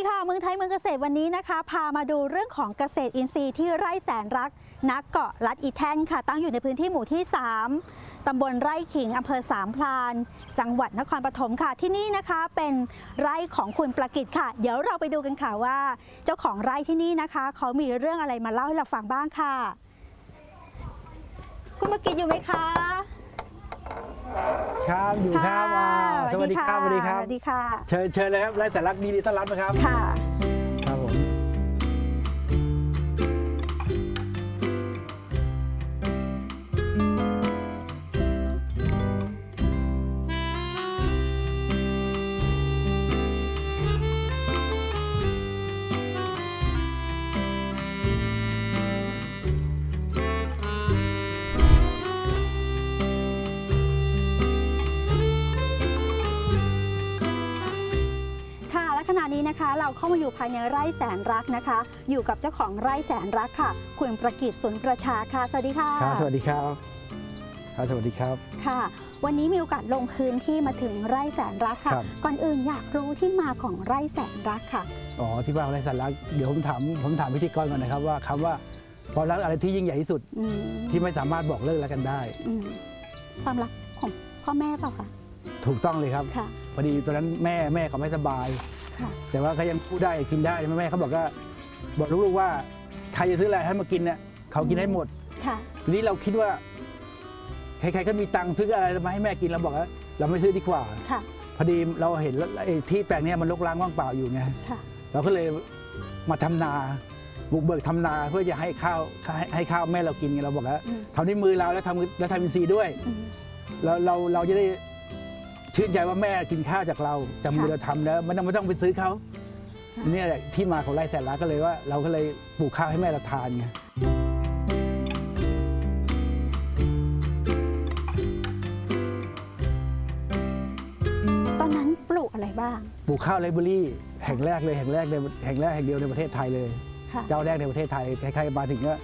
ดีค่ะเมืองไทยเมืองเกษตรวันนี้นะคะ พามาดูเรื่องของเกษตรอินทรีย์ที่ไร่แสนรักนักเกาะลัดอีแทนค่ะ ตั้งอยู่ในพื้นที่หมู่ที่ 3 ตำบลไร่ขิงอำเภอสามพราน จังหวัดนครปฐมค่ะ ที่นี่นะคะเป็นไร่ของคุณประกิตค่ะ เดี๋ยวเราไปดูกันค่ะว่า เจ้าของไร่ที่นี่นะคะ เขามีเรื่องอะไรมาเล่าให้เราฟังบ้างค่ะ คุณประกิตอยู่ไหมคะ ครับอยู่ครับอ่าสวัสดีครับสวัสดีครับ สวัสดีค่ะ เชิญเชิญเลยครับไร้สาระดีดีต้อนรับนะครับ ค่ะ เราเข้ามาอยู่ภายในไร่แสนรักนะคะ อยู่กับเจ้าของไร่แสนรักค่ะ คุณประกิตสุนประชาค่ะ สวัสดีค่ะครับสวัสดีครับครับสวัสดีครับค่ะ วันนี้มีโอกาสลงพื้นที่มาถึงไร่แสนรักค่ะครับก่อนอื่นอยากรู้ที่มาของไร่แสนรักค่ะอ๋อที่ว่าไร้สาระเดี๋ยวผมถามผมถามพิธีกรก่อนนะครับว่าคำว่าความรักอะไรที่ยิ่งใหญ่ที่สุดอืมที่ไม่สามารถบอกเลิกแล้วกันได้อืมความรักของพ่อแม่เปล่าคะถูกต้องเลยครับค่ะพอดีตอนนั้นแม่แม่เขาไม่สบายค่ะ แต่ว่าเขายังพูดได้กินได้แม่เขาบอกว่าบอกลูกๆว่าใครจะซื้ออะไรให้มากินเนี่ยเขากินให้หมดค่ะ ทีนี้เราคิดว่า ใครๆก็มีตังค์ซื้ออะไรมาให้แม่กินเราบอกว่าเราไม่ซื้อดีกว่า ค่ะ พอดีเราเห็นแล้วไอ้ที่แปลงเนี้ยมันรกร้างว่างเปล่าอยู่ไงค่ะ เราก็เลยมาทำนาบุกเบิกทำนาเพื่อจะให้ข้าวให้ให้ข้าวแม่เรากินไงเราบอกว่าอืมทำด้วยมือเราแล้วทำแล้วทำอินทรีย์ด้วยอืมเราเราเราจะได้ ชื่นใจว่าแม่กินข้าวจากเราจากมือค่ะเราทำแล้วไม่ต้องไม่ต้องไปซื้อเขาค่ะเนี่ยแหละที่มาของไร่แสนรักก็เลยว่า เราก็เลยปลูกข้าวให้แม่เราทานไงตอนนั้นปลูกอะไรบ้าง ปลูกข้าวไรเบอรี่แห่งแรกเลยแห่งแรกในแห่งแรกแห่งเดียวในประเทศไทยเลยค่ะเจ้าแรกในประเทศไทยใครๆมาถึงก็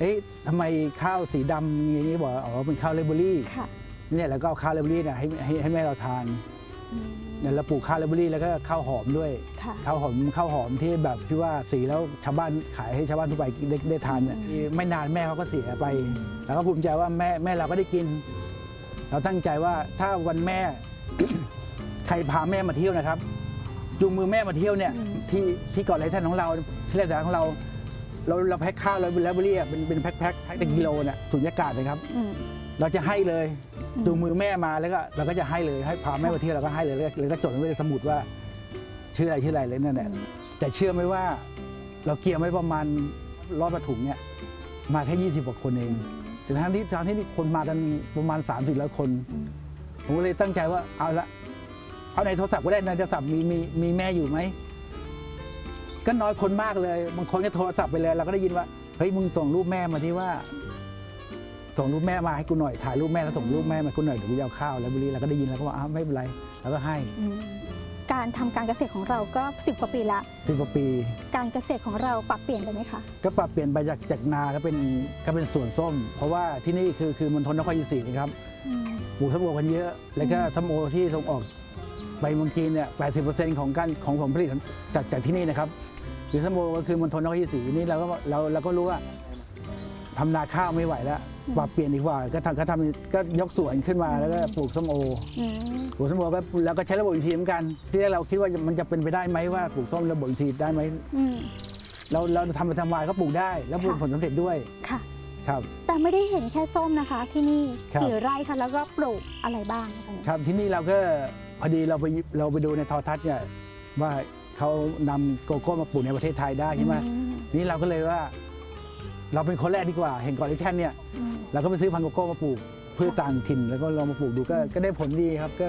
เอ๊ะทำไมข้าวสีดำอย่างนี้บอกว่าอ๋อเป็นข้าวไรเบอรี่ค่ะ เนี่ยแล้วก็เอาข้าวไรเบอรี่เนี่ยให้ให้ให้แม่เราทานอืมเนี่ยเราปลูกข้าวไรเบอรี่แล้วก็ข้าวหอมด้วยค่ะ ข้าวหอมข้าวหอมที่แบบที่ว่าสีแล้วชาวบ้านขายให้ชาวบ้านทั่วไปได้ได้ทานเนี่ยอืมไม่นานแม่เขาก็เสียไป แล้วก็ภูมิใจว่าแม่แม่เราก็ได้กิน เราตั้งใจว่าถ้าวันแม่ ใครพาแม่มาเที่ยวนะครับ จูงมือแม่มาเที่ยวเนี่ยอืมที่ที่เกาะไรท่านของเราที่แรกของเรา เราเราแพ็คข้าวเราเป็นแลบเรียเป็นเป็นแพ็คแพ็คแพ็คเป็นกิโลเนี่ยสุญญากาศนะครับ อืม เราจะให้เลยจูงมือแม่มาแล้วก็เราก็จะให้เลยให้พาแม่มาเที่ยวเราก็ให้เลยแล้วก็จดไว้ในสมุดว่า ชื่ออะไรชื่ออะไรเลยนั่นแหละแต่เชื่อไหมว่า เราเกี่ยวไว้ประมาณร้อยประถุงเนี่ยมาแค่ยี่สิบกว่าคนเองแต่ทั้งที่ทั้งที่คนมากันประมาณ3ามสี่ร้อยคน ผมก็เลยตั้งใจว่าเอาละเอาในโทรศัพท์ก็ได้ในโทรศัพท์มีมีมีแม่อยู่ไหมก็น้อยคนมากเลยบางคนก็โทรศัพท์ไปเลยเราก็ได้ยินว่าเฮ้ยมึงส่งรูปแม่มาที่ว่า ส่งรูปแม่มาให้กูหน่อยถ่ายรูปแม่แล้วส่งรูปแม่มากูหน่อยเดี๋ยวกูจะเอาข้าวแล้วบุรีเราก็ได้ยินแล้วก็ว่าอ้าวไม่เป็นไรแล้วก็ให้อืมการทำการเกษตรของเราก็สิบกว่าปีละสิบกว่าปี การเกษตรของเราปรับเปลี่ยนไปไหมคะก็ปรับเปลี่ยนไปจากจากนาก็เป็นก็เป็นสวนส้ม เพราะว่าที่นี่คือคือมณฑลนครศรีนะครับอืมปลูกส้มโอกันเยอะ แล้วก็ส้มโอที่ส่งออกไปเมืองจีนเนี่ยแปดสิบเปอร์เซ็นต์ของการของผลผลิตจากจากที่นี่นะครับคือส้มโอก็คือมณฑลนครศรีนี่เราก็เราเราก็รู้ว่า ททำนาข้าวไม่ไหวแล้วปรับเปลี่ยนดีกว่าก็ทำก็ทำก็ยกสวนขึ้นมาแล้วก็ปลูกส้มโออืมปลูกส้มโอก็แล้วก็ใช้ระบบอินทรีย์เหมือนกันที่แรกเราคิดว่ามันจะเป็นไปได้ไหมว่าปลูกส้มระบบอินทรีย์ได้ไหมอืม เราเราทำไปทำมาก็ปลูกได้ แล้วผลค่ะ ผลสำเร็จด้วยค่ะ ครับ แต่ไม่ได้เห็นแค่ส้มนะคะ ที่นี่ครับ กี่ไร่คะแล้วก็ปลูกอะไรบ้างคะครับที่นี่เราก็พอดีเราไปเราไปดูในโทอทัศน์เนี่ยว่าเขานำโกโก้มาปลูกในประเทศไทยได้ใช่ไหมอืมนี่เราก็เลยว่า เราเป็นคนแรกดีกว่า เห็นก่อนไอ้แท่นเนี่ยอืมเราก็ไปซื้อพันธุ์โกโก้มาปลูกพืชต่างถิ่นแล้วก็ลองมาปลูกดูก็ก็ได้ผลดีครับก็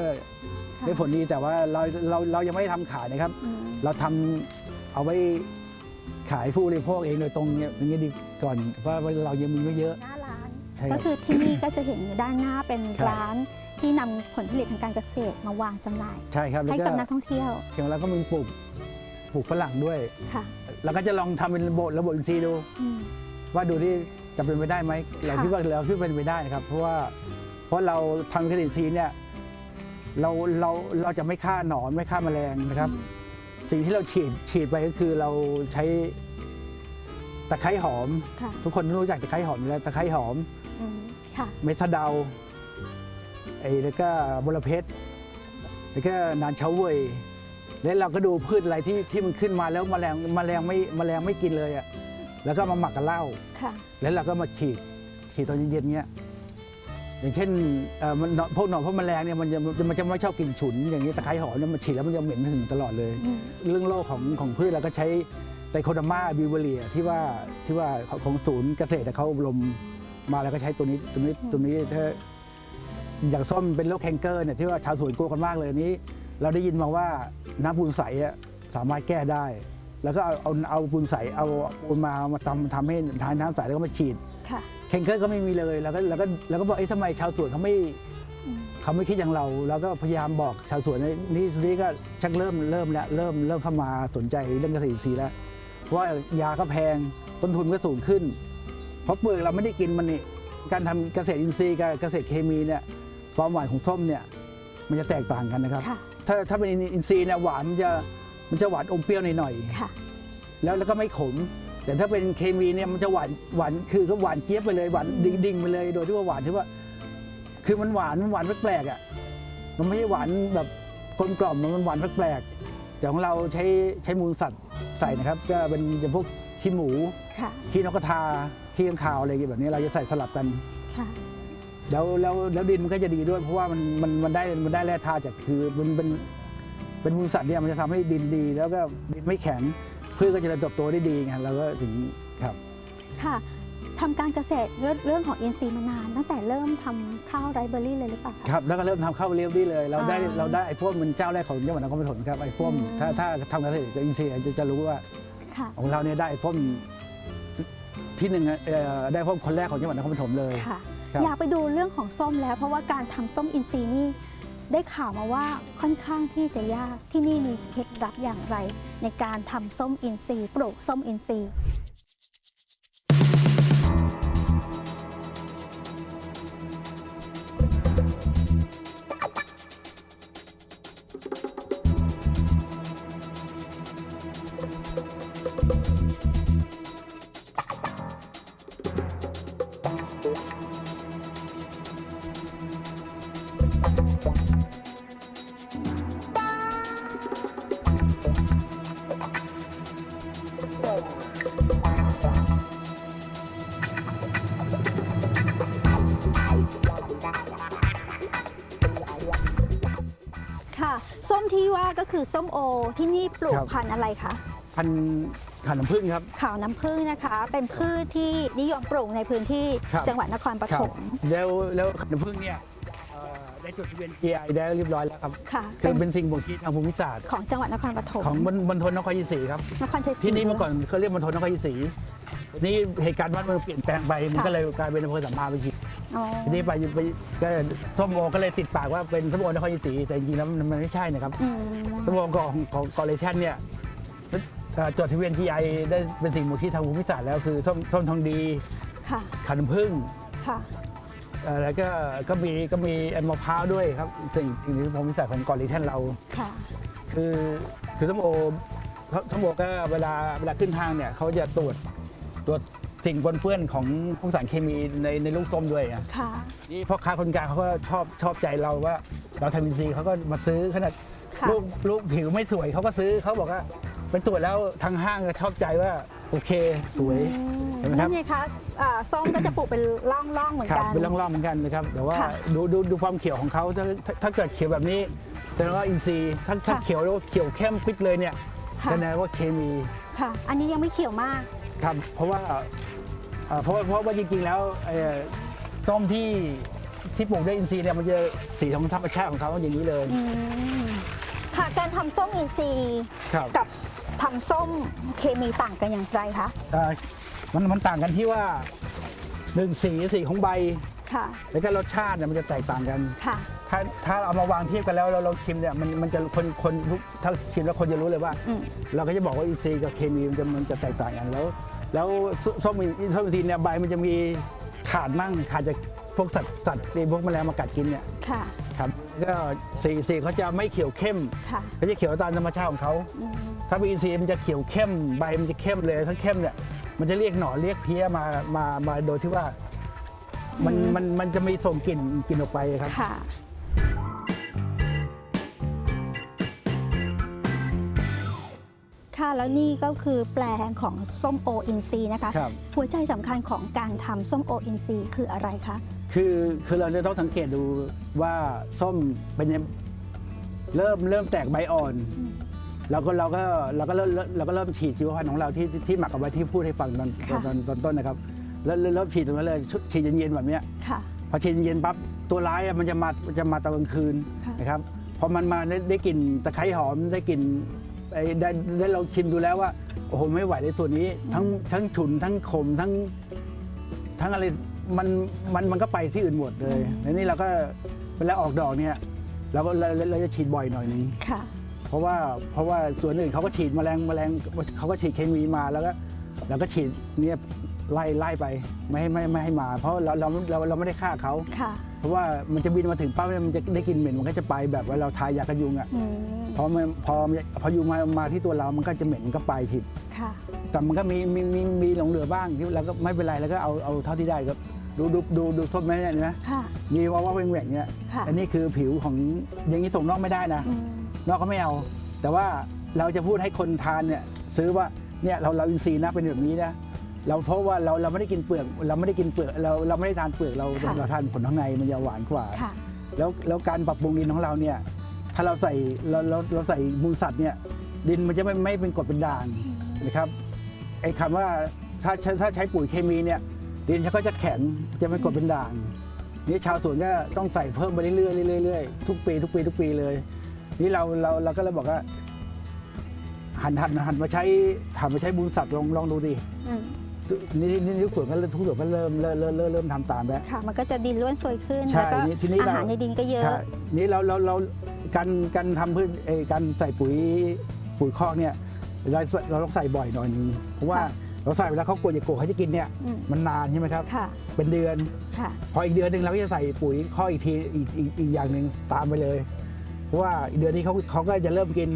ค่ะได้ผลดีแต่ว่าเราเราเรายังไม่ได้ทำขายนะครับ อืมเราทำเอาไว้ขายผู้บริโภคเองโดยตรงเนี่ยอย่างนี้ดีก่อนเพราะว่าเรายังมีไม่เยอะหน้าร้าน ใช่ครับก็คือที่นี่ก็จะเห็นด้านหน้าเป็นครับ ร้านที่นำผลผลิตทางการเกษตรมาวางจำหน่าย ใช่ครับแล้วให้ก็กับนักท่องเที่ยวอย่างเราก็มีปลูกปลูกฝรั่งด้วย ค่ะเราก็จะลองทำเป็นระบบระบบอินทรีย์ดู อืม ว่าดูที่จะเป็นไปได้ไหมเราค่ะคิดว่าเราคิดว่าเป็นไปได้นะครับ เพราะว่าเพราะเราทำเกษตรอินทรีย์เนี่ยเราเราเราจะไม่ฆ่าหนอนไม่ฆ่าแมลงนะครับ สิ่งที่เราฉีดฉีดไปก็คือเราใช้ตะไคร้หอมค่ะทุกคนรู้จักตะไคร้หอมอยู่แล้วตะไคร้หอมอืมค่ะเมสะเดาไอ้แล้วก็บรเพชรแล้วก็นานเฉาเวยแล้วเราก็ดูพืชอะไรที่ที่มันขึ้นมาแล้วแมลงแมลงไม่แมลงไม่กินเลยอะ แล้วก็มาหมักกับเหล้าค่ะแล้วเราก็มาฉีดฉีดตอนเย็นๆเงี้ยอย่างเช่นเอ่อมันหนอนพวกหนอนพวกแมลงเนี่ยมันจะมันจะไม่ชอบกลิ่นฉุน อย่างนี้ตะไคร้หอมเนี่ยมันฉีดแล้วมันจะเหม็นถึงตลอดเลยอืมเรื่องโรคของของพืชเราก็ใช้ไตโคดามาบิวเวเรียที่ว่าที่ว่าของของศูนย์เกษตรเขาอบรมมาแล้วก็ใช้ตัวนี้ตัวนี้ตัวนี้ถ้าอย่างส้มเป็นโรคแคนเกอร์เนี่ยที่ว่าชาวสวนกลัวกันมากเลยอันนี้ เราได้ยินมาว่าน้ำปูนใสอะสามารถแก้ได้ แล้วก็เอาเอาเอาปูนใสเอาปูนมามาทำทำให้ทานน้ำใสแล้วก็มาฉีดค่ะแคนเกอร์ก็ไม่มีเลยแล้วก็แล้วก็แล้วก็บอกเอ๊ะทำไมชาวสวนเขาไม่อืม เขาไม่คิดอย่างเรา แล้วก็พยายามบอกชาวสวนในนี่ทีนี้ก็ชักเริ่มเริ่มแล้วเริ่มเริ่มเข้ามาสนใจเรื่องเกษตรอินทรีย์แล้วเพราะว่ายาก็แพงต้นทุนก็สูงขึ้น เพราะเปลือกเราไม่ได้กินมันนี่การทำเกษตรอินทรีย์กับเกษตรเคมีเนี่ยความหวานของส้มเนี่ยมันจะแตกต่างกันนะครับ ค่ะ ถ้าถ้าเป็นอินทรีย์เนี่ยหวานมันจะ มันจะหวานอมเปรี้ยวหน่อยค่ะ ๆแล้วแล้วก็ไม่ขม แต่ถ้าเป็นเคมีเนี่ยมันจะหวานหวานคือก็หวานเจี๊ยบไปเลยหวานดิ่งดิ่งไปเลยโดยที่ว่าหวานที่ว่า คือมันหวานมันหวานแปลกๆอะมันไม่ใช่หวานแบบกลมกล่อมมันหวานแปลกๆแต่ของเราใช้ใช้มูลสัตว์ใส่นะครับ ก็เป็นอย่างพวกขี้หมู ค่ะ ขี้นกกระทาขี้ข้างคาวอะไรแบบนี้เราจะใส่สลับกัน ค่ะ แล้วแล้วแล้วดินมันก็จะดีด้วย เพราะว่ามันมันมันได้มันได้แร่ธาตุจากคือมันเป็น เป็นมูลสัตว์เนี่ยมันจะทำให้ดินดี แล้วก็ดินไม่แข็งพืชก็จะเติบโตได้ดีไงเราก็ถึงครับค่ะทำการเกษตรเรื่องเรื่องของอินทรีย์มานาน ตั้งแต่เริ่มทำข้าวไรเบอรี่เลยหรือเปล่าคะครับแล้วก็เริ่มทำข้าวเลี้ยวดีเลย เราได้อ่าเราได้ไอ้พวกมันเจ้าแรกของจังหวัดนครปฐมครับไอ้พวกอืมถ้าถ้าทำเกษตรกับอินทรีย์จะจะรู้ว่าค่ะของเราเนี่ยได้ไอ้พวกที่หนึ่งอะเอ่อได้พวกคนแรกของจังหวัดนครปฐมเลยค่ะครับอยากไปดูเรื่องของส้มแล้ว เพราะว่าการทำส้มอินทรีย์นี่ ได้ข่าวมาว่าค่อนข้างที่จะยากที่นี่มีเคล็ดลับอย่างไร ในการทำส้มอินทรีย์ปลูกส้มอินทรีย์ คือส้มโอที่นี่ปลูกครับ พันธุ์อะไรคะพันธุ์ขันน้ำผึ้งครับขาวน้ำผึ้งนะคะ เป็นพืชที่นิยมปลูกในพื้นที่ครับ จังหวัดนครปครัฐบมแล้วแล้วขันน้ำผึ้งเนี่ยเอ่อได้จดทะเบียน GI ได้เรียบร้อยแล้วครับค่ะคืเป็อนเป็นสิ่งบ่งชี้ทางภูมิศาสตร์ ของจังหวัดนครปฐมของบนบนทนนครยีศรีครับ นครชัยศรี ที่นี่เมื่อก่อนเขาเรียกมณฑลนครยีศรีทีนี้เหตุการณ์บ้านเมืองเปลี่ยนแปลงไปมันค่ะ ก็เลยกลายเป็นอำเภอสัมมาไปที อ๋อทีนี้ไปไปก็ส้มโอก็เลยติดปากว่าเป็นส้มโอนครยีศรีแต่จริงๆแล้วมันมันไม่ใช่นะครับอืมส้มโอของของกอเลชันเนี่ยเอ่อจดทะเบียน GI ได้เป็นสิ่งบ่งชี้ทางภูมิศาสตร์แล้วคือส้มส้มทองดีค่ะ ขันน้ำผึ้ง ค่ะ เอ่อแล้วก็ก็มีก็มีแอนมะพร้าวด้วยครับสิ่งสิ่งที่ภูมิศาสตร์ของกอเลชันเรา ค่ะ คือคือส้มโอส้มโอก็เวลาเวลาขึ้นทางเนี่ยเขาจะตรวจตรวจ สิ่งปนเปื้อนของพวกสารเคมีในในลูกส้มด้วยอะค่ะ นี่พ่อค้าคนกลางเขาก็ชอบชอบใจเราว่า เราทำอินทรีย์เขาก็มาซื้อขนาดค่ะ ลูกลูกผิวไม่สวยเขาก็ซื้อเขาบอกว่าไปตรวจแล้วทางห้างก็ชอบใจว่าโอเคสวยเห็นไหมครับนั่นไงคะอ่าส้มก็จะปลูกเป็นร่องๆเหมือนครับกันเป็นร่องๆเหมือนกันนะครับแต่ว่าค่ะดูดูดูความเขียวของเขาถ้าถ้าถ้าเกิดเขียวแบบนี้แสดงว่าอินทรีย์ถ้าถ้าค่ะ เขียวแล้วเขียวเข้มปิดเลยเนี่ยค่ะแสดงว่าเคมี ค่ะ อันนี้ยังไม่เขียวมาก ครับเพราะว่าเอ่อเพราะว่าเพราะว่าจริงๆแล้วเอ่อส้มที่ที่ปลูกด้วยอินทรีย์เนี่ยมันจะสีของธรรมชาติของเขาอย่างนี้เลยอืมค่ะการทำส้มอินทรีย์ครับ กับทำส้มเคมีต่างกันอย่างไรคะเอ่อมันมันต่างกันที่ว่าหนึ่งสีสีของใบค่ะ แล้วก็รสชาติเนี่ยมันจะแตกต่างกัน ค่ะ ถ้าถ้าเอามาวางเทียบกันแล้วเราเราชิมเนี่ยมันมันจะคนคนทุกถ้าชิมแล้วคนจะรู้เลยว่าอืมเราก็จะบอกว่าอินทรีย์กับเคมีมันจะมันจะแตกต่างกันแล้ว แล้วสส้มอินส้มอินทรีย์เนี่ยใบมันจะมีขาดมั่งขาดจากพวกสัตว์สัตว์พวกแมลงมากัดกินเนี่ยค่ะครับก็สีสีเขาจะไม่เขียวเข้มค่ะเขาจะเขียวตามธรรมชาติของเขาอืมถ้าเป็นอินทรีย์มันจะเขียวเข้มใบมันจะเข้มเลยทั้งเข้มเนี่ยมันจะเรียกหนอนเรียกเพี้ยมามามาโดยที่ว่ามันมันมันจะมีส่งกลิ่นกลิ่นออกไปครับ ค่ะค่ะ แล้วนี่ก็คือแปลงของส้มโออินทรีย์นะคะ ครับหัวใจสำคัญของการทำส้มโออินทรีย์คืออะไรคะ คือคือเราจะต้องสังเกตดูว่าส้มเป็นยังเริ่มเริ่มแตกใบอ่อนอืมเราก็เราก็เราก็เริ่มเราก็เริ่มฉีดชีวพันธุ์ของเราที่ที่ที่หมักเอาไว้ที่พูดให้ฟังตอนค่ะตอนตอนต้นนะครับแล้วเริ่มเริ่มฉีดตรงนั้นเลยชุฉีดเย็นๆแบบเนี้ย ค่ะ พอฉีดเย็นๆปั๊บตัวร้ายอะมันจะมามันจะมาตอนกลางคืนค่ะ นะครับพอมันมาได้ได้กลิ่นตะไคร้หอมได้กลิ่น ไอ้ได้ได้เราชิมดูแล้วว่าโอ้โหไม่ไหวในส่วนนี้ ทั้งทั้งฉุนทั้งขมทั้ง ทั้งอะไรมันมันมันก็ไปที่อื่นหมดเลยแล้วนี่เราก็เวลาออกดอกเนี่ยเราก็เราเราเราจะฉีดบ่อยหน่อยนึงค่ะ เพราะว่าเพราะว่าส่วนอื่นเขาก็ฉีดแมลงแมลงเขาก็ฉีดเคมีมาแล้วก็เราก็ฉีดเนี่ยไล่ไล่ไปไม่ให้ไม่ไม่ให้มา เพราะเราเราเราเราไม่ได้ฆ่าเขาค่ะ เพราะว่ามันจะบินมาถึงปั๊บเนี่ยมันจะได้กลินเหม็นมันก็จะไปแบบว่าเราทายยากันยุงอะ อืมพ อมันพอพอยุงมามาที่ตัวเรามันก็จะเหม็นมันก็ไปทิดค่ะแต่มันก็มีมีมีมีหลงเหลือบ้างที่เราก็ไม่เป็นไรแล้วก็เอาเอาเท่าที่ได้ครับดูดูดูดูส้มไหมเนี่ยเห็นไหมค่ะ มีว่าว่าแหว่งๆเนี่ยค่ะอันนี้คือผิวของอย่างนี้ส่งนอกไม่ได้นะ อืมนอกก็ไม่เอา แต่ว่าเราจะพูดให้คนทานเนี่ยซื้อว่าเนี่ยเราเราอินทรีย์นะเป็นแบบนี้นะเราเพราะว่าเราเราไม่ได้กินเปลือกเราไม่ได้กินเปลือกเราเราไม่ได้ทานเปลือกเราค่ะ เราทานผลข้างในมันจะหวานกว่า ค่ะ แล้วแล้วการปรับปรุงดินของเราเนี่ย ถ้าเราใส่เราเราเราใส่มูลสัตว์เนี่ยดินมันจะไม่ไม่เป็นกรดเป็นด่างนะครับไอ้คำว่าถ้าถ้าใช้ปุ๋ยเคมีเนี่ยดินเขาก็จะแข็งจะไม่กรดเป็นด่างนี่ชาวสวนก็ต้องใส่เพิ่มไปเรื่อยๆเรื่อยๆทุกปีทุกปีทุกปีเลย นี่เราเราเราก็เลยบอกว่าหันหันหันมาใช้หันมาใช้มูลสัตว์ลองลองดูดิอืมนี่นี่ทุกส่วนก็เริ่มทุกส่วนก็เริ่มเริ่มเริ่มเริ่มเริ่มทำตามแล้วค่ะมันก็จะดินล้วนสวยขึ้นใช่แล้วก็นี่ทีนี้อาเราหารในดินก็เยอะใช่นี่เราเราเรา การการทำพืชเอ่อการใส่ปุ๋ยปุ๋ยคอกเนี่ยเราเราต้องใส่บ่อยหน่อยนึงเพราะว่าค่ะเราใส่เวลาเขากลัวจะโกะเขาจะกินเนี่ยอืม มันนานใช่ไหมครับ ค่ะเป็นเดือนค่ะ พออีกเดือนหนึ่งเราก็จะใส่ปุ๋ยข้ออีกทีอีกอีกอีกอย่างหนึ่งตามไปเลย เพราะว่าอีกเดือนนี้เขาเขาก็จะเริ่มกิน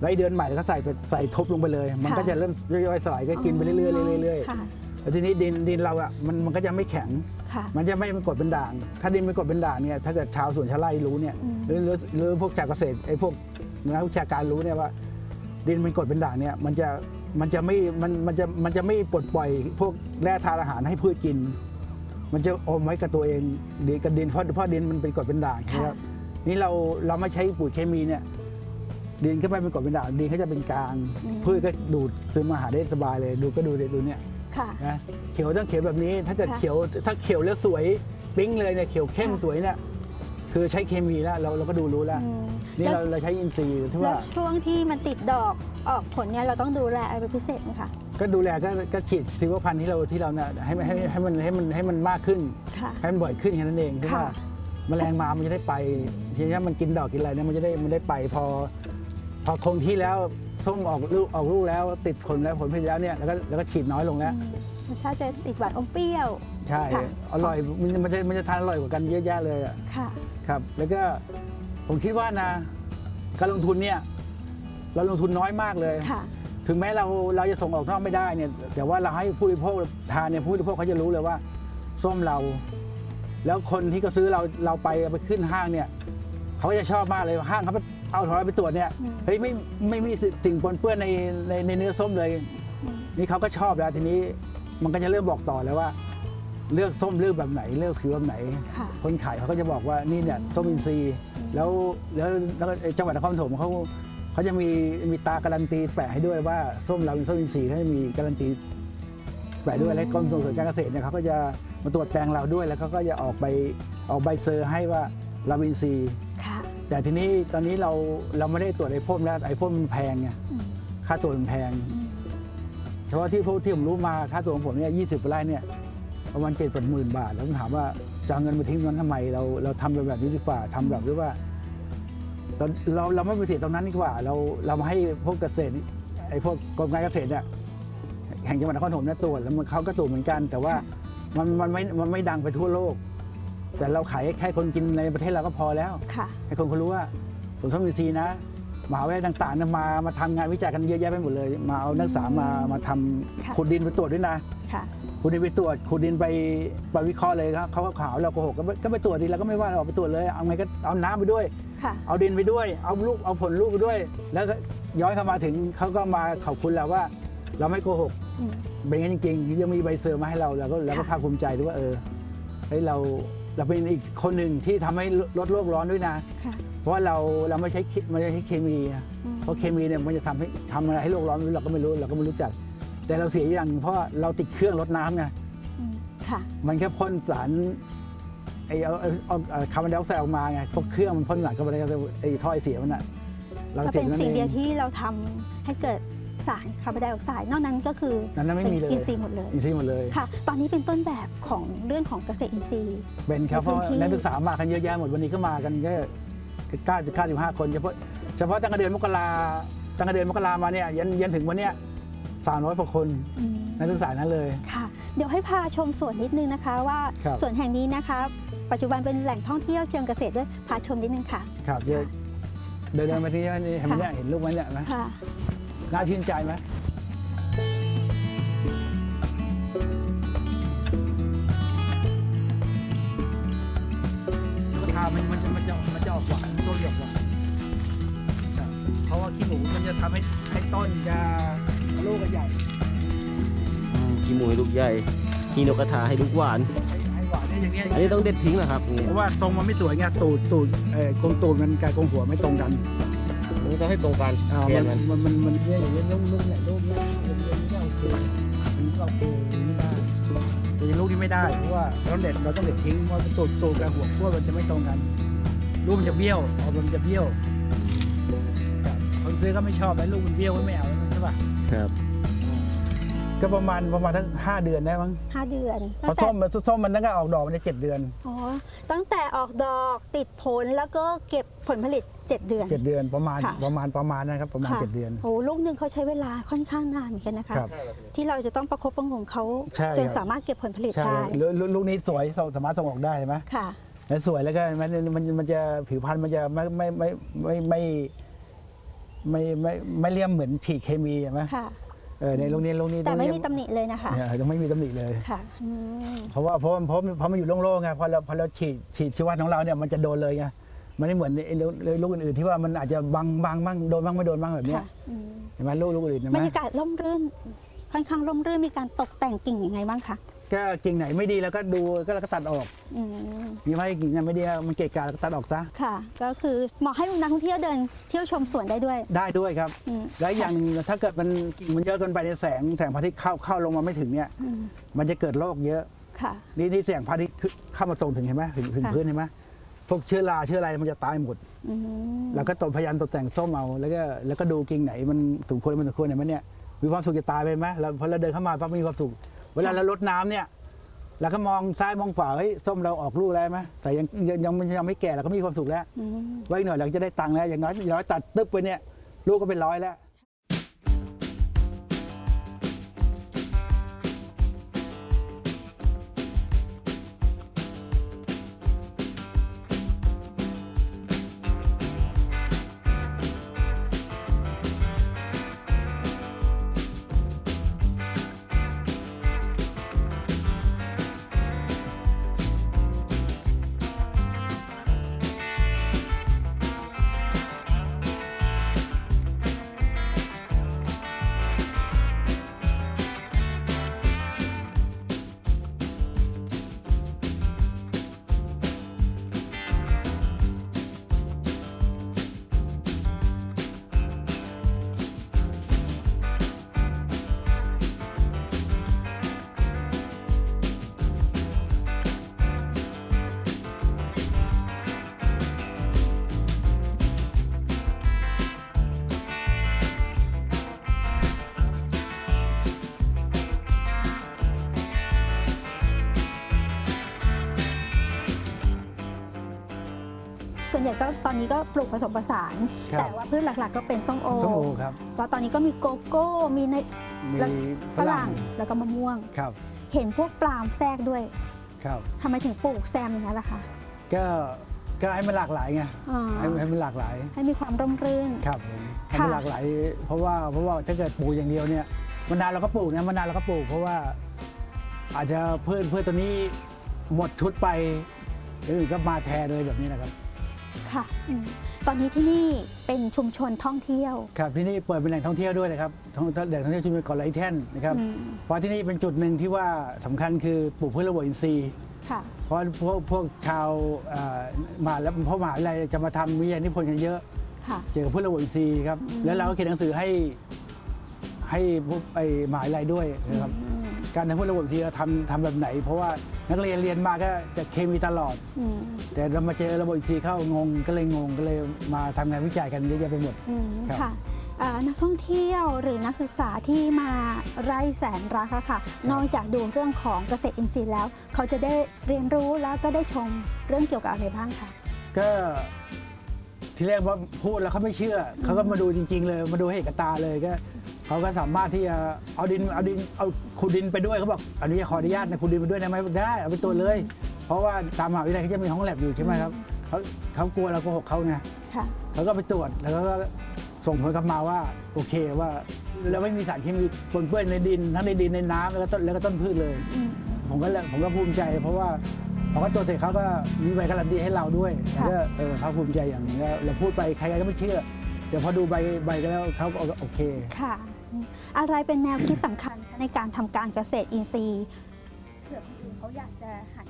แล้วอีกเดือนใหม่ก็ใส่ไปใส่ทบลงไปเลย มันค่ะ ก็จะเริ่มย่อยๆสลายก็กินไปเรื่อยๆเรื่อยค่ะๆ แล้วทีนี้ดินดินเราอะมันมันก็จะไม่แข็ง ค่ะ มันจะไม่เป็นกรดเป็นด่าง ถ้าดินเป็นกรดเป็นด่างเนี่ยถ้าเกิดชาวสวนชาวไร่รู้เนี่ยอืม หรือหรือหรือพวกจากเกษตรไอ้พวกนักวิชาการรู้เนี่ยว่า ดินเป็นกรดเป็นด่างเนี่ยมันจะมันจะไม่มันมันจะมันจะไม่ปลดปล่อย พวกแร่ธาตุอาหารให้พืชกิน มันจะอมไว้กับตัวเองดินกับดินเพราะเพราะดินมันเป็นกรดเป็นด่างค่ะนะครับนี่เราเราไม่ใช้ปุ๋ยเคมีเนี่ย ดินก็ไม่เป็นกรดเป็นด่างดินก็จะเป็นกลางพืชก็ดูดซึมอาหารได้สบายเลย ดูก็ดูเด็ดูเนี่ย ค่ะ นะเขียวต้องเขียวแบบนี้ ถ้าเกิดค่ะ เขียวถ้าเขียวแล้วสวยปิ๊งเลยเนี่ยเขียวเข้มค่ะสวยเนี่ยคือใช้เคมีแล้วเราเราก็ดูรู้แล้ว อืมนี่แล้เราวเราใช้อินทรีย์ที่แล้วว่าช่วงที่มันติดดอกออกผลเนี่ยเราต้องดูแลอะไรเป็นพิเศษไหมคะก็ดูแลก็ก็ฉีดซีวพันธุ์ที่เราที่เราเนี่ยให้มันให้ให้มันให้มันให้มันมากขึ้น ค่ะ ให้มันบ่อยขึ้นแค่นั้นเองที่ค่ะ ว่าแมลงมามันจะได้ไปทีนี้มันกินดอกกินอะไรเนี่ยมันจะได้มันได้ไปพอ พอคงที่แล้ว ส้มออกลูกออกลูกแล้วติดผลแล้วผลผลิตแล้วเนี่ยแล้วก็แล้วก็ฉีดน้อยลงแล้วอืมรสชาติจะติดหวานอมเปรี้ยว ใช่ ค่ะ อร่อยมันมันจะมันจะทานอร่อยกว่ากันเยอะแยะเลยอะค่ะ ครับ แล้วก็ผมคิดว่านะ การลงทุนเนี่ยเราลงทุนน้อยมากเลย ค่ะถถึงแม้เราเราจะส่งออกนอกไม่ได้เนี่ย แต่ว่าเราให้ผู้บริโภคทานเนี่ยผู้บริโภคเขาจะรู้เลยว่า ส้มเรา แล้วคนที่เขาซื้อเราเราไปเอาไปขึ้นห้างเนี่ยเขาก็จะชอบมากเลยห้างเขาไป เอาของเราไปตรวจเนี่ยอืมเฮ้ยไม่ไม่มีสิ่งปนเปื้อนในในในเนื้อส้มเลยอืมนี่เขาก็ชอบแล้วทีนี้มันก็จะเริ่มบอกต่อแล้วว่า เลือกส้มเลือกแบบไหน เลือกผิวแบบไหน ค่ะ คนขายเขาก็จะบอกว่านี่เนี่ยส้มอินทรีย์แล้วแล้วแล้วก็จังหวัดนครปฐมเขาเขาจะมีมีตาการันตีแปะให้ด้วยว่าส้มเราเป็นส้มอินทรีย์เขาจะมีการันตีแปะด้วยและกรมส่งเสริมการเกษตรเนี่ยเขาก็จะมาตรวจแปลงเราด้วยแล้วเขาก็จะออกใบออกใบเซอร์ให้ว่าเราเป็นอินทรีย์ค่ะ แต่ทีนี้ตอนนี้เราเราไม่ได้ตรวจไอพ่นแล้วไอพ่นมันแพงไงอืมค่าตรวจมันแพงอืมเฉพาะที่พวกที่ผมรู้มาค่าตัวของผมเนี่ยยี่สิบไร่เนี่ยประมาณเจ็ดแปดหมื่นบาท แล้วผมถามว่าจะเอาเงินมาทิ้งนั้นทำไม เราเราทำแบบนี้ดีกว่าทำแบบที่ว่าเราเราเราไม่ไปเสียตรงนั้นดีกว่า เราเรามาให้พวกเกษตรไอ้พวกกรมการเกษตรเนี่ยแห่งจังหวัดนครปฐมเนี่ยตรวจแล้วมันเขาก็ตรวจเหมือนกัน แต่ว่ามันมันไม่มันไม่ดังไปทั่วโลก แต่เราขายแค่คนกินในประเทศเราก็พอแล้วค่ะ ให้คนเขารู้ว่าสวนส้มอินทรีย์นะมหาวิทยาลัยต่างๆเนี่ยมามาทำงานวิจัยกันเยอะแยะไปหมดเลย มาเอานักศึกษามามาทำค่ะขุดดินไปตรวจด้วยนะค่ะ ขุดดินไปตรวจขุดดินไปไปวิเคราะห์เลยครับเขาก็ขาวเราโกหกก็ไปก็ไปตรวจดีเราก็ไม่ว่าเราไปตรวจเลยเอาไงก็เอาน้ำไปด้วย ค่ะ เอาดินไปด้วย เอาลูกเอาผลลูกไปด้วย แล้วก็ย้อนเข้ามาถึงเขาก็มาขอบคุณเราว่า เราไม่โกหก อืม เป็นอย่างนั้นจริงๆยังมีใบเซอร์มาให้เราเราก็เราก็ค่ะ ภาคภูมิใจด้วยว่าเออเฮ้ยเรา เราเป็นอีกคนหนึ่งที่ทำให้ลดโลกร้อนด้วยนะค่ะเพราะว่าเราเราไม่ใช้เคไม่ได้ใช้เคมีนะอืมเพราะเคมีเนี่ยมันจะทำให้ทำอะไรให้โลกร้อนไม่รู้เราก็ไม่รู้เราก็ไม่รู้จัก แต่เราเสียอย่างหนึ่งเพราะว่าเราติดเครื่องลดน้ำไงอืมค่ะมันแค่พ่นสารไอ้เอาเอาเอาเอาคาร์บอนไดออกไซด์ออกมาไงพวกเครื่องมันพ่นสารคาร์บอนไดออกไซด์ไอ้ถ้อยเสียมันอะเราก็เสียเป็นนั่นสิ่งเอเดียวงที่เราทำให้เกิด สารคาร์บอนไดออกไซด์นอกนั้นก็คือนั้นนะไม่มีเลยอินทรีย์หมดเลยอินทรีย์หมดเลยค่ะ ตอนนี้เป็นต้นแบบของเรื่องของเกษตรอินทรีย์เป็นครับเพราะในพื้นที่นักศึกษามากันเยอะแยะหมดวันนี้ก็มากันก็เก้าเก้าสิบห้าคนเฉพาะเฉพาะตั้งแต่เดือนมกราตั้งแต่เดือนมกรามาเนี่ยยันยันถึงวันเนี้ยสามร้อยกว่าคนอืมนักศึกษานั้นเลยค่ะ เดี๋ยวให้พาชมสวนนิดนึงนะคะว่าครับสวนแห่งนี้นะคะปัจจุบันเป็นแหล่งท่องเที่ยวเชิงเกษตรด้วยพาชมนิดนึงค่ะ ครับเดี๋ยวเดินเดินไปที่นี่เห็นไหมเนี่ยเห็นรูปไหมเนี่ยนะค่ะ น่าชื่นใจไหมลูกค้ามันมันจะมันจะมันจะออกหวานต้นจะออกหวานครับเพราะว่าขี้หมูมันจะทำให้ให้ต้นจะลูกก็ใหญ่ขี้หมูให้ลูกใหญ่ขี้นกกระทาให้ลูกหวาน ให้ให้หวานเนี่ยอย่างเงี้ยอันนี้ต้องเด็ดทิ้งเหรอครับอย่างเงี้ยเพราะว่าทรงมันไม่สวยไงตูดตูดเอ่อกรงตูดมันกับกรงหัวไม่ตรงกันมั นต้องให้ตรงกันอ่าแทมันนมันมันมันมันเนี่ยอย่างเงี้ยลูกลูกเนี่ยลูกเนี่ยลูกเนี่ยไม่โอเคมันก็โอเคไม่ได้แต่ลูกนี้ไม่ได้เพราะว่าเราเด็ดเราต้องเด็ดทิ้งเพราะว่าตูดตูดกับหัวขั้วมันจะไม่ตรงกันลูกมันจะเบี้ยวออกมันจะเบี้ยวครับคนซื้อก็ไม่ชอบไอ้ลูกมันเบี้ยวก็ไม่เอาใช่ป่ะครับก็ประมาณประมาณทั้งห้าเดือนได้มั้ง5เดือนเพราะส้มมันส้มมันตั้งแต่ออกดอกมันได้เจ็ดเดือน อ๋อตั้งแต่ออกดอกติดผลแล้วก็เก็บ ผลผลิต 7 เดือน เจ็ดเดือนประมาณค่ะ ประมาณประมาณนะครับ ประมาณค่ะเจ็ดเดือน โอ้ลูกหนึ่งเขาใช้เวลาค่อนข้างนานเหมือนกันนะคะ ครับที่เราจะต้องประคบประหงมเขาใช่จนครับสามารถเก็บผลผลิตใช่ได้ลูกลูกลูกนี้สวยสามารถส่งออกได้ใช่ไหมค่ะ แล้วสวยแล้วก็มันมันมันจะผิวพรรณมันจะไม่ไม่ไม่ไม่ไม่ไม่ไม่ไม่เลี่ยมเหมือนฉีดเคมีใช่ไหมค่ะ เออในโรงนี้โรงนี้แต่ไม่มีโรงตำหนิเลยนะคะนี้เออยังไม่มีตำหนิเลย ค่ะอืมเพราะว่าเพราะเพราะเพราะมันอยู่โล่งๆไงพอเราพอเราฉีดฉีดชีวัตของเราเนี่ยมันจะโดนเลยไง มันไม่เหมือนไอ้ลูกลูกอื่นๆที่ว่ามันอาจจะบังบังบ้างโดนบ้างไม่โดนบ้างแบบเนี้ยค่ะอืมเห็นไหมลูกลูกอื่นเห็นบไหรมรยากาศร่มรื่น ค่อนข้างร่มรื่นมีการตกแต่งกิ่งยังไงบ้างคะก็กิ่งไหนไม่ดีแล้วก็ดูก็เราก็ตัดออกอืมมีไหมกิ่งไหนไม่ดีมันเกะกะเราก็ตัดออกซะค่ะ ก็คือเหมาะให้นักท่องเที่ยวเดินเที่ยวชมสวนได้ด้วยได้ด้วยครับ อืมและอย่างหนึ่งถ้าเกิดมันกิ่งมันเยอะเกินไปในแสงแสงพระอาทิตย์เข้าเข้าลงมาไม่ถึงเนี่ยอืมมันจะเกิดโรคเยอะ ค่ะ นี่นี่แสงพระอาทิตย์เข้ามาตรงถึงเห็นไหมถึงถึงค่ะ พื้นเห็นไหม พวกเชื้อราเชื้ออะไรมันจะตายหมด อืมแล้วก็ตบพยายามตกแต่งส้มเอาแล้วก็แล้วก็ดูกิ่งไหนมันสมควรมันสมควรเห็นไหมเนี่ยมีความสุขจะตายไปไหมเราพอเราเดินเข้ามาปั๊บมีความสุข เวลาเราลดน้ำเนี่ยเราก็มองซ้ายมองขวาเฮ้ยส้มเราออกลูกแล้วไหมแต่ยังยังยังยังยังไม่แก่เราก็มีความสุขแล้วอืม ไว้อีกหน่อยเราจะได้ตังค์แล้วอย่างน้อยอย่างน้อยตัดตึ๊บไปเนี่ยลูกก็เป็นร้อยแล้ว วนใหญ่ก็ตอนนี้ก็ปลูกผสมผสาน ครับ แต่ว่าพืชหลักๆ ก็เป็นส้มโอส้มโอครับแล้วตอนนี้ก็มีโกโก้ มีในมีแล้วฝฝรั่รั่งงแล้วก็มะม่วง ครับเห็นพวกปลาล์มแทรกด้วยครับ ทำไมถึงปลูกแซมอย่างนั้นล่ะคะก็ก็ให้มันหลากหลายไงอ่าให้ให้มันหลากหลายให้มีความร่มรื่น ครับผมให้ค่ะมันหลากหลายเพราะว่าเพราะว่าถ้าเกิดปลูกอย่างเดียวเนี่ยมะนาวเราก็ปลูกนะมะนาวเราก็ปลูก เพราะว่าอาจจะเพื่อนเพื่อนตัวนี้หมดชุดไปอย่างอื่นก็มาแทนเลยแบบนี้นะครับ ค่ะอืมตอนนี้ที่นี่เป็นชุมชนท่องเที่ยว ครับที่นี่เปิดเป็นแหล่งท่องเที่ยวด้วยนะครับท่องแหล่งท่องเที่ยวชุมชนเกาะไหลแท่นนะครับอืม เพราะที่นี่เป็นจุดหนึ่งที่ว่าสำคัญคือปลูกพืชระบบอินทรีย์ ค่ะ เพราะพวกพวกชาวเอ่อมหาแล้วพวกมหาวิทยาลัยจะมาทำวิทยานิพนธ์กันเยอะ ค่ะ เกี่ยวกับพืชระบบอินทรีย์ครับอืมแล้วเราก็เขียนหนังสือให้ให้พวกไอ้มหาวิทยาลัยด้วยนะครับ อืม การทำพืชระบบอินทรีย์เราทำทำแบบไหน เพราะว่านักเรียนเรียนมาก็จะเคมีตลอด อืมแต่เรามาเจอระบบอินทรีย์เข้างงก็เลยงงก็เลยมาทำงานวิจัยกันเยอะแยะไปหมด อืมครับ ค่ะอ่านักท่องเที่ยวหรือนักศึกษาที่มาไร่แสนรักอะค่ะ นอกจากดูเรื่องของเกษตรอินทรีย์แล้ว เขาจะได้เรียนรู้แล้วก็ได้ชมเรื่องเกี่ยวกับอะไรบ้างคะ ก็ที่แรกว่าพูดแล้วเขาไม่เชื่อ เขาก็มาดูจริง ๆ เลย มาดูให้เห็นกับตาเลยก็ เขาก็สามารถที่จะเอาดินเอาดินเอาขุดดินไปด้วยเขาบอกอนุญาตขออนุญาตนะขุดดินไปด้วยได้ไหมได้เอาไปตรวจเลย เพราะว่าตามมหาวิทยาลัยเขาจะมีห้องแลบอยู่ใช่ไหมครับเขาเขากลัวเราโกหกเขาไงค่ะ เขาก็ไปตรวจแล้วก็ส่งผลกลับมาว่าโอเคว่าเราไม่มีสารเคมีปนเปื้อนในดิน ทั้งในดินในน้ำแล้วก็ต้นแล้วก็ต้นพืชเลย อืม ผมก็เลยผมก็ภูมิใจ เพราะว่าพอเขาตรวจเสร็จเขาก็มีใบการันตีให้เราด้วยค่ะแล้วก็เออเขาภูมิใจอย่างหนึงแล้วเราพูดไปใครๆก็ไม่เชื่อเดี๋ยวพอดูใบใบก็แล้วเขาก็โอเค ค่ะ อืมอะไรเป็นแนวคิดสำคัญคะในการทำการเกษตรอินทรีย์เผื่อคนอื่นเขาอยากจะหัน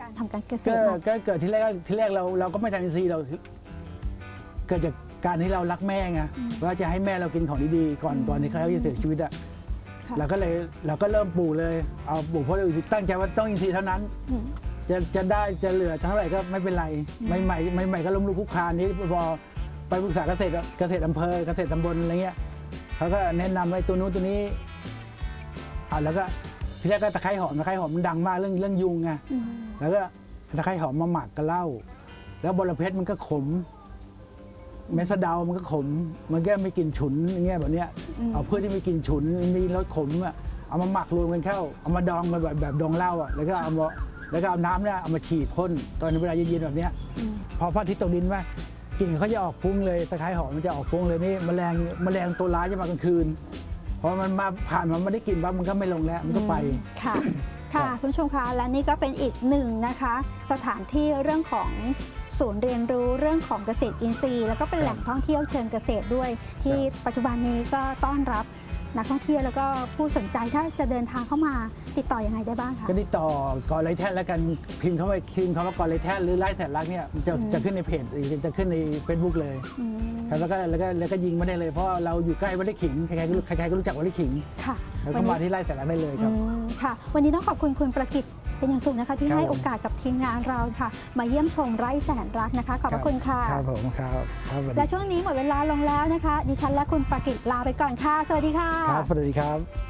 การทำการเกษก็ตรมา ก็เกิดที่แรกที่แรกเราเราก็ไม่ทันซีย์เราเกิดจากการที่เรารักแม่ไงว่าจะให้แม่เรากินของดีๆก่อนก่อนที่เขาจะเสียชีวิตอะค่ะ เราก็เลยเราก็เริ่มปลูกเลยเอาปลูกเพราะเราตั้งใจว่าต้องอินทรีย์เท่านั้น อืม จะจะได้จะเหลือเท่าไหร่ก็ไม่เป็นไรอืม ใหม่ใหม่ใหม่ๆก็ล้มลุกคลุกคลานนี้พอไปปรึกษาเกษตรเกษตรอำเภอเกษตรตำบลอะไรเงี้ย เขาก็แนะนำไอ้ตัวนู้นตัวนี้อ่าแล้วก็ทีแรกก็ตะไคร้หอมตะไคร้หอมมันดังมากเรื่องเรื่องยุงไงอืมแล้วก็ตะไคร้หอมมาหมักกับเหล้าแล้วบอระเพ็ดมันก็ขม เม็ดสะเดามันก็ขม มันก็ไม่กลิ่นฉุนอย่างเงี้ยแบบเนี้ยมเอาเพื่อที่มีกลิ่นฉุนมีรสขมอะเอามาหมักรวมกันเข้าเอามาดองกันแบบแบบดองเหล้าอะแล้วก็เอามาแล้วก็เอาน้ำเนี่ยเอามาฉีดพ่นตอนเวลาเย็นๆแบบเนี้ยอืมพอพระอาทิตย์ตกดินว่า กลิ่นเขาจะออกฟุ้งเลยตะไคร้หอมมันจะออกฟุ้งเลยนี่แมลงแมลงตัวร้ายจะมากลางคืนพอมันมาผ่านมันไม่ได้กลิ่นปั๊บมันก็ไม่ลงแล้วมันก็ไปค่ะค่ะคุณผู้ชมคะและนี่ก็เป็นอีกหนึ่งนะคะ สถานที่เรื่องของศูนย์เรียนรู้เรื่องของเกษตรอินทรีย์ แล้วก็เป็นแหล่งท่องเที่ยวเชิงเกษตรด้วย ที่ปัจจุบันนี้ก็ต้อนรับ นักท่องเที่ยวแล้วก็ผู้สนใจถ้าจะเดินทางเข้ามาติดต่อยังไงได้บ้างคะ ก็ติดต่อกอไลแทนแล้วกันพิมพ์เข้าไปพิมพ์คำว่ากอไลแทนหรือไล่แสนรักเนี่ยมันจะอืม จะขึ้นในเพจหรือจะขึ้นใน Facebook เลยอืมครับแล้วก็แล้วก็แล้วก็ยิงมาได้เลยเพราะเราอยู่ใกล้วัดไร่ขิงใครๆก็รู้ใครๆก็รู้จักวัดไร่ขิงค่ะแล้ววัก็นมานี้ที่ไร่แสนรักได้เลยครับอืมค่ะ วันนี้ต้องขอบคุณคุณประกิต เป็นอย่างสูงนะคะที่ครับให้ผมโอกาสกับทีมงานเราค่ะ มาเยี่ยมชมไร่แสนรักนะคะ ขอบพระคุณค่ะครับผมครับครับสวัสดีและช่วงนี้หมดเวลาลงแล้วนะคะ ดิฉันและคุณประกิตลาไปก่อนค่ะ สวัสดีค่ะครับสวัสดีครับ